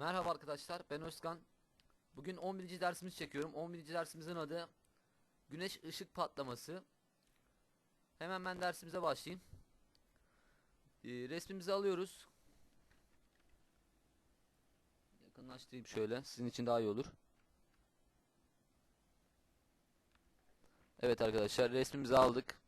Merhaba arkadaşlar ben Özkan. Bugün 11. dersimizi çekiyorum. 11. dersimizin adı Güneş ışık patlaması. Hemen ben dersimize başlayayım. Ee, resmimizi alıyoruz. Yakınlaştırayım şöyle sizin için daha iyi olur. Evet arkadaşlar resmimizi aldık.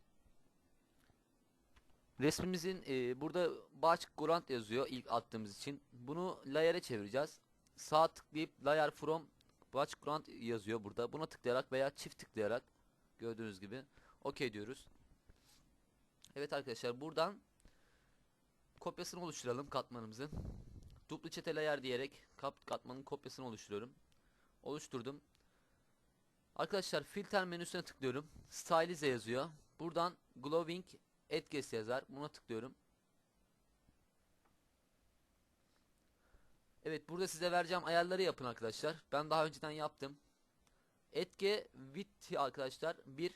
Resmimizin e, burada background yazıyor ilk attığımız için. Bunu layer'e çevireceğiz. Sağ tıklayıp layer from background yazıyor burada. Buna tıklayarak veya çift tıklayarak gördüğünüz gibi OK diyoruz. Evet arkadaşlar buradan kopyasını oluşturalım katmanımızın. Duplicate layer diyerek katmanın kopyasını oluşturuyorum. Oluşturdum. Arkadaşlar filter menüsüne tıklıyorum. Stylize yazıyor. Buradan glowing Edges yazar. Buna tıklıyorum. Evet burada size vereceğim ayarları yapın arkadaşlar. Ben daha önceden yaptım. Etki width arkadaşlar 1.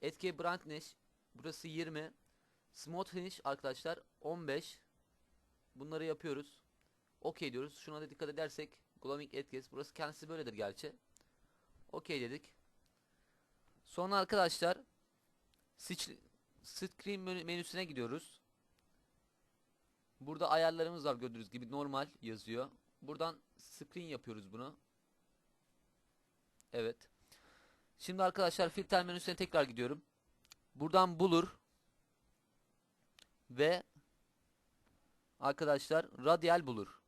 Etki brightness burası 20. Smoothness arkadaşlar 15. Bunları yapıyoruz. OK diyoruz. Şuna da dikkat edersek glowing edges burası kendisi böyledir gerçi. OK dedik. Sonra arkadaşlar switch Screen menü- menüsüne gidiyoruz. Burada ayarlarımız var gördüğünüz gibi normal yazıyor. Buradan screen yapıyoruz bunu. Evet. Şimdi arkadaşlar filter menüsüne tekrar gidiyorum. Buradan bulur ve arkadaşlar radial bulur.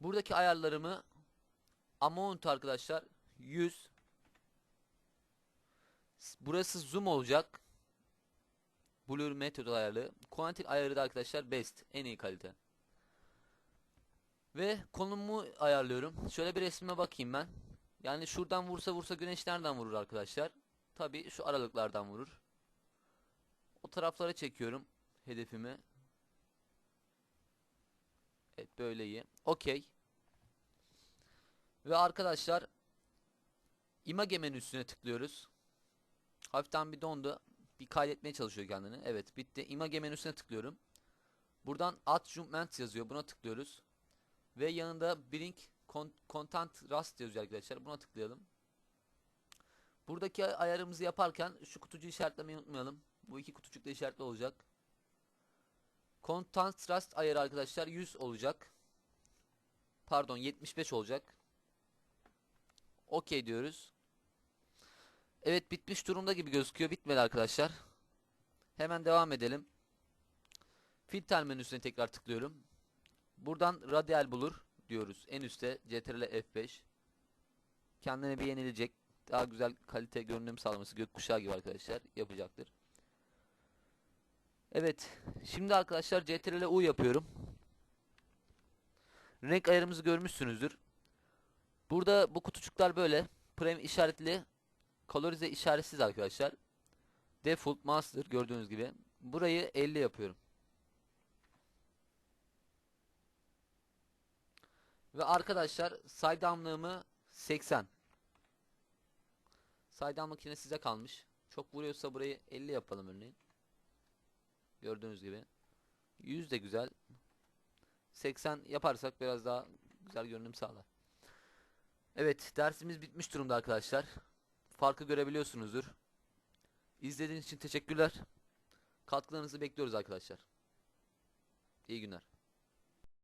Buradaki ayarlarımı amount arkadaşlar 100 Burası zoom olacak. Blur method ayarlı. Quantil ayarı da arkadaşlar best. En iyi kalite. Ve konumu ayarlıyorum. Şöyle bir resmime bakayım ben. Yani şuradan vursa vursa güneş nereden vurur arkadaşlar? Tabi şu aralıklardan vurur. O taraflara çekiyorum hedefimi. Evet böyle iyi. Okey. Ve arkadaşlar image menüsüne tıklıyoruz. Hafiften bir dondu. Bir kaydetmeye çalışıyor kendini. Evet bitti. Image menüsüne tıklıyorum. Buradan Adjustment yazıyor. Buna tıklıyoruz. Ve yanında Bring Content Rust yazıyor arkadaşlar. Buna tıklayalım. Buradaki ayarımızı yaparken şu kutucuğu işaretlemeyi unutmayalım. Bu iki kutucuk da işaretli olacak. Content Rust ayarı arkadaşlar 100 olacak. Pardon 75 olacak. OK diyoruz. Evet bitmiş durumda gibi gözüküyor. Bitmedi arkadaşlar. Hemen devam edelim. Filter menüsüne tekrar tıklıyorum. Buradan radial bulur diyoruz. En üstte CTRL F5. Kendine bir yenilecek. Daha güzel kalite görünüm sağlaması gökkuşağı gibi arkadaşlar yapacaktır. Evet. Şimdi arkadaşlar CTRL U yapıyorum. Renk ayarımızı görmüşsünüzdür. Burada bu kutucuklar böyle. Prem işaretli Kolorize işaretsiz arkadaşlar. Default master gördüğünüz gibi. Burayı 50 yapıyorum. Ve arkadaşlar saydamlığımı 80. Saydamlık yine size kalmış. Çok vuruyorsa burayı 50 yapalım örneğin. Gördüğünüz gibi. 100 de güzel. 80 yaparsak biraz daha güzel görünüm sağlar. Evet dersimiz bitmiş durumda arkadaşlar farkı görebiliyorsunuzdur. İzlediğiniz için teşekkürler. Katkılarınızı bekliyoruz arkadaşlar. İyi günler.